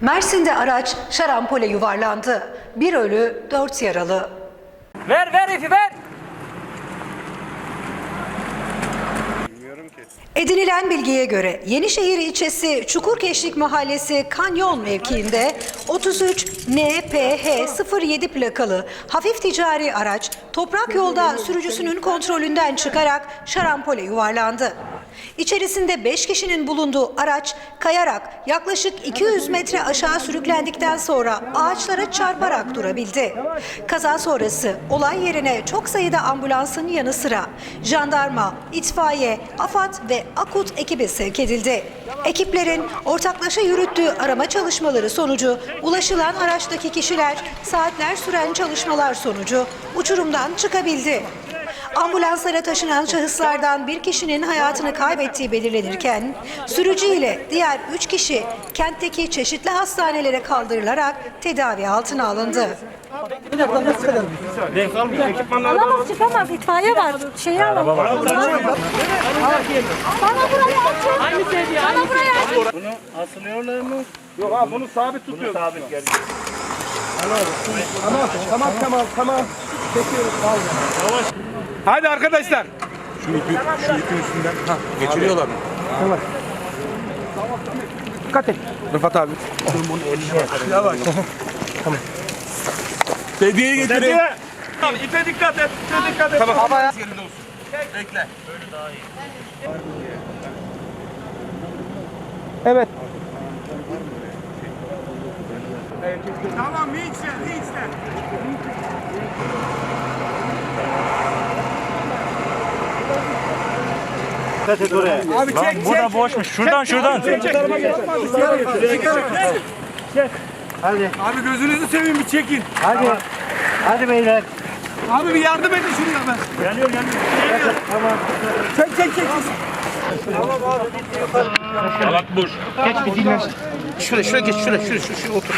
Mersin'de araç şarampole yuvarlandı. Bir ölü, dört yaralı. Ver ver ipi ver. Edinilen bilgiye göre Yenişehir ilçesi Çukurkeşlik Mahallesi Kanyon mevkiinde 33 NPH 07 plakalı hafif ticari araç toprak yolda sürücüsünün kontrolünden çıkarak şarampole yuvarlandı. İçerisinde 5 kişinin bulunduğu araç kayarak yaklaşık 200 metre aşağı sürüklendikten sonra ağaçlara çarparak durabildi. Kaza sonrası olay yerine çok sayıda ambulansın yanı sıra jandarma, itfaiye, AFAD ve AKUT ekibi sevk edildi. Ekiplerin ortaklaşa yürüttüğü arama çalışmaları sonucu ulaşılan araçtaki kişiler saatler süren çalışmalar sonucu uçurumdan çıkabildi. Ambulanslara taşınan şahıslardan bir kişinin hayatını kaybettiği belirlenirken, sürücü ile diğer üç kişi kentteki çeşitli hastanelere kaldırılarak tedavi altına alındı. Alamaz çıkamaz itfaiye var. Şeyi alalım. Bana burayı açın. Aynı seviye aynı Bana burayı açın. Bunu asılıyorlar mı? Yok abi bunu sabit tutuyoruz. Bunu sabit gel. Tamam tamam tamam tamam. Çekiyoruz Yavaş. Hadi arkadaşlar. Şu ipi, şu ipin üstünden. Ha, geçiriyorlar mı? Dikkat et. Rıfat abi. Yavaş. tamam. Sedyeyi getirin. Tamam ipe dikkat et. İpe dikkat et. Tamam. Hava Yerinde olsun. Bekle. Evet. Tamam hiç hiç Abi çek çek. Bu da boşmuş. Şuradan şuradan. Çek çek. Çek. Hadi. Abi gözünüzü seveyim bir çekin. Hadi. Hadi beyler. Abi bir yardım edin şuraya ben. Geliyor geliyor. Çek çek çek. Salak boş. Şuraya, şuraya geç, şuraya, şuraya, şuraya otur.